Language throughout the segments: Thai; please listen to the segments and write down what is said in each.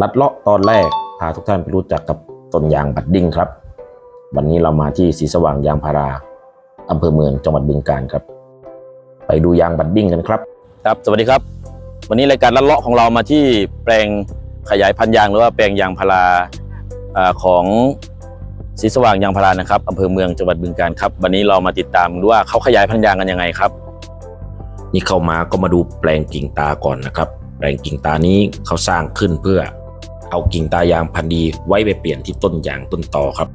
ลัดเลาะตอนแรกพาทุกท่านไปรู้จักกับต้นยางบัดดิ้งครับ วันนี้เรามาที่สีสว่างยางพาราอำเภอเมืองจังหวัดบึงกาฬครับ ไปดูยางบัดดิ้งกันครับ ครับ สวัสดีครับ วันนี้รายการลัดเลาะของเรามาที่แปลงขยายพันธุ์ยางหรือว่าแปลงยางพาราอ่าของศรีสว่างยางพารานะครับอำเภอเมืองจังหวัดบึงกาฬครับ วันนี้เรามาติดตามดูว่าเขาขยายพันธุ์ยางกันยังไงครับ นี่เข้ามาก็มาดูแปลงกิ่งตาก่อนนะครับ แปลงกิ่งตานี้เขาสร้างขึ้นเพื่อ เอากิ่งตายางพันธุ์ดีไว้ไปเปลี่ยนที่ต้นยางต้นตอครับ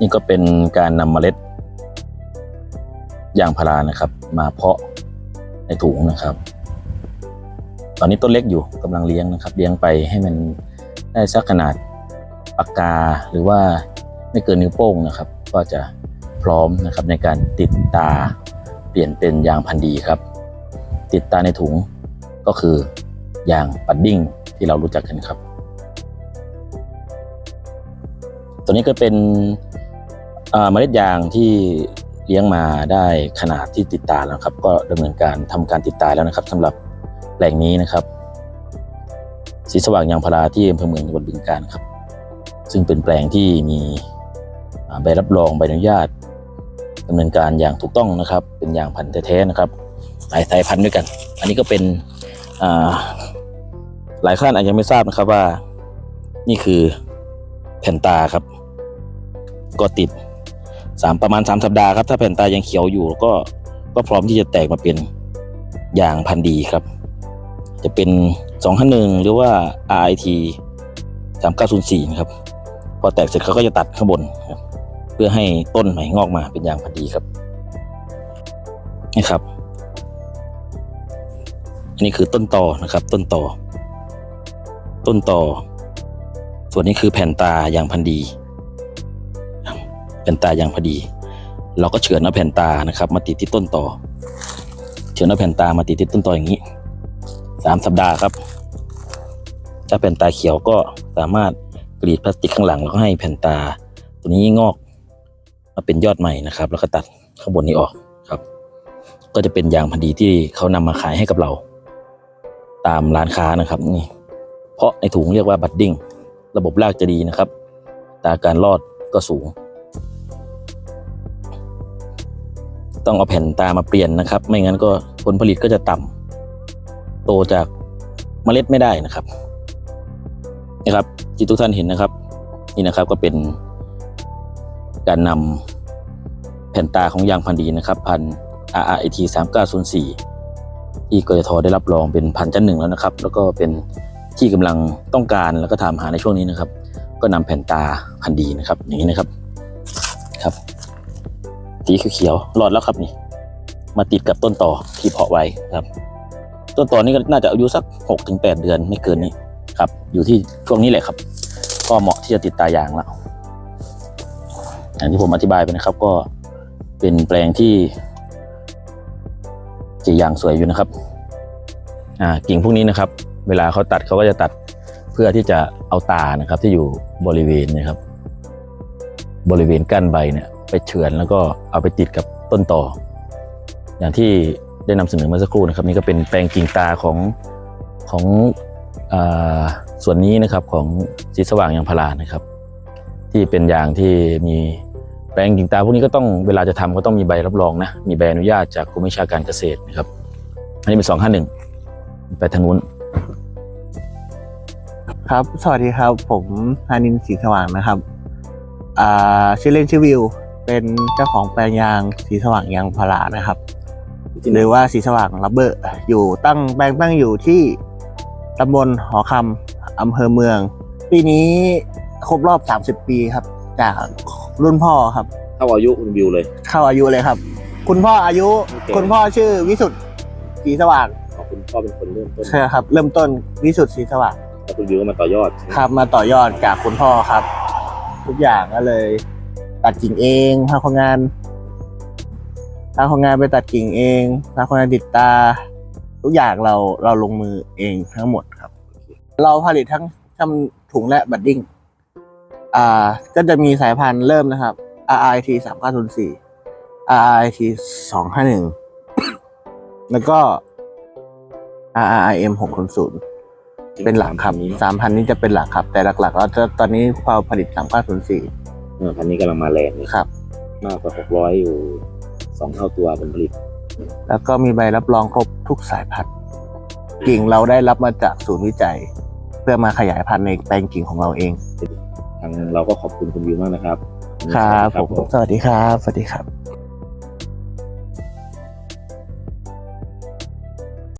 นี่ก็เป็นการนำเมล็ด ยางพารานะครับ มาเพาะในถุงนะครับ ตอนนี้ต้นเล็กอยู่กำลังเลี้ยงนะครับ เลี้ยงไปให้มันได้สักขนาดปากกาหรือว่าไม่เกินนิ้วโป้งนะครับ ก็จะพร้อมนะครับในการติดตาเปลี่ยนเป็นยางพันธุ์ดีครับ ติดตาในถุงก็คือยางปัดดิ้ง ที่เรารู้จักกันครับ ตัวนี้ก็เป็นเมล็ดยางที่เลี้ยงมาได้ขนาดที่ติดตาแล้วครับ ก็ดำเนินการทำการติดตาแล้วนะครับสำหรับแปลงนี้นะครับ สีสว่างยางพาราที่อำเภอเมืองจังหวัดบึงกาฬครับ ซึ่งเป็นแปลงที่มีใบรับรองใบอนุญาตดำเนินการอย่างถูกต้องนะครับ เป็นยางพันธุ์แท้ๆนะครับหลายสายพันธุ์ด้วยกัน อันนี้ก็เป็น หลายท่านอาจจะไม่ทราบนะครับว่า นี่คือแผ่นตาครับ ก็ติดสามประมาณสามสัปดาห์ครับถ้าแผ่นตายังเขียวอยู่ก็ก็พร้อมที่จะแตกมาเป็นยางพันดีครับ จะเป็นสองห้าหนึ่งหรือว่า RIT สามเก้าศูนย์สี่นะครับ พอแตกเสร็จเขาก็จะตัดข้างบนครับเพื่อให้ต้นใหม่งอกมาเป็นยางพันดีครับนี่ครับอันนี้คือต้นตอนะครับ ต้นตอ ต้นตอส่วนนี้คือแผ่นตายางพันดีแผ่นตายางพอดี เราก็เฉือนเอาแผ่นตานะครับ มาติดที่ต้นต่อ เฉือนเอาแผ่นตามาติดที่ต้นต่ออย่างนี้สามสัปดาห์ครับ ถ้าแผ่นตาเขียวก็สามารถกรีดพลาสติกข้างหลังแล้วก็ให้แผ่นตา ตัวนี้งอกมาเป็นยอดใหม่นะครับ แล้วก็ตัดข้างบนนี้ออกครับ ก็จะเป็นยางพันดีที่เขานำมาขายให้กับเรา ตามร้านค้านะครับนี่ เพราะในถุงเรียกว่าบัดดิ้งระบบรากจะดีนะครับตาการรอดก็สูง ต้องเอาแผ่นตามาเปลี่ยนนะครับ ไม่งั้นก็ผลผลิตก็จะต่ำโตจากเมล็ดไม่ได้นะครับนะครับที่ทุกท่านเห็นนะครับ นี่นะครับก็เป็นการนำแผ่นตาของยางพันดีนะครับพัน RRIT 3904ที่กยทได้รับรองเป็นพันชั้นหนึ่งแล้วนะครับ แล้วก็เป็น ที่กำลังต้องการแล้วก็ถามหาในช่วงนี้นะครับ ก็นำแผ่นตาพันดีนะครับ อย่างนี้นะครับครับสีเขียวๆรอดแล้วครับนี่ มาติดกับต้นต่อที่เพาะไว้ครับ ต้นต่อนี้ก็น่าจะอายุสักหกถึงแปดเดือนไม่เกินนี้ครับ อยู่ที่ช่วงนี้แหละครับ ก็เหมาะที่จะติดตายางแล้วอย่างที่ผมอธิบายไปนะครับ ก็เป็นแปลงที่จียางสวยอยู่นะครับ อ่ากิ่งพวกนี้นะครับ เวลาเขาตัดเขาก็จะตัดเพื่อที่จะเอาตานะครับ ที่อยู่บริเวณนะครับ บริเวณก้านใบเนี่ย ไปเฉือนแล้วก็เอาไปติดกับต้นต่อ อย่างที่ได้นำเสนอเมื่อสักครู่นะครับ นี่ก็เป็นแปลงกิ่งตาของของอส่วนนี้นะครับของสีสว่างยางพารานะครับ ที่เป็นยางที่มีแปลงกิ่งตาพวกนี้ก็ต้องเวลาจะทำก็ต้องมีใบรับรองนะมีใบอนุญาตจากกรมวิชาการเกษตรนะครับ อันนี้เป็นสองห้าหนึ่งไปทางนู้น ครับ สวัสดีครับ ผมธานินทร์ศรีสว่างนะครับอ่าชื่อเล่นชื่อวิว เป็นเจ้าของแปลงยางสีสว่างยางพารานะครับหรือว่าสีสว่างรับเบอร์ อยู่ตั้งแปลงตั้งอยู่ที่ตำบลหอคำอำเภอเมือง ปีนี้ครบรอบ 30 ปีครับ จากรุ่นพ่อครับเท่าอายุคุณวิวเลย เข้าอายุเลยครับ คุณพ่ออายุโอเคคุณพ่อชื่อวิสุทธ์ศรีสว่างขอบคุณพ่อเป็นคนเริ่มต้นใช่ครับ เริ่มต้นวิสุทธ์ศรีสว่าง แล้วคุณวิวก็มาต่อยอด ครับมาต่อยอดจากคุณพ่อครับ ทุกอย่างก็เลย ตัดกิ่งเองพาคนงานพาคนงานไปตัดกิ่งเองพาคนงานติดตา ทุกอย่างเราเราลงมือเองทั้งหมดครับ เราผลิตทั้งทำถุงและบัดดิ้งอ่า ก็จะมีสายพันธุ์เริ่มนะครับ RIT สามเก้าศูนย์สี่ RIT สองห้าหนึ่งแล้วก็ RRIM หกศูนย์ เป็นหลักครับสามพันนี้จะเป็นหลักครับ แต่หลักๆเราจะตอนนี้เราผลิตสามเก้าศูนย์สี่เออพันธุ์นี้กำลังมาแรงเลยครับ มากกว่าหกร้อยอยู่สองเท่าตัวผลผลิต แล้วก็มีใบรับรองครบทุกสายพันธุ์กิ่งเราได้รับมาจากศูนย์วิจัย เพื่อมาขยายพันธุ์ในแปลงกิ่งของเราเองทางเราก็ขอบคุณคุณวิวมากนะครับ ครับสวัสผดีมสวัสดีครับ สวัสดีครับ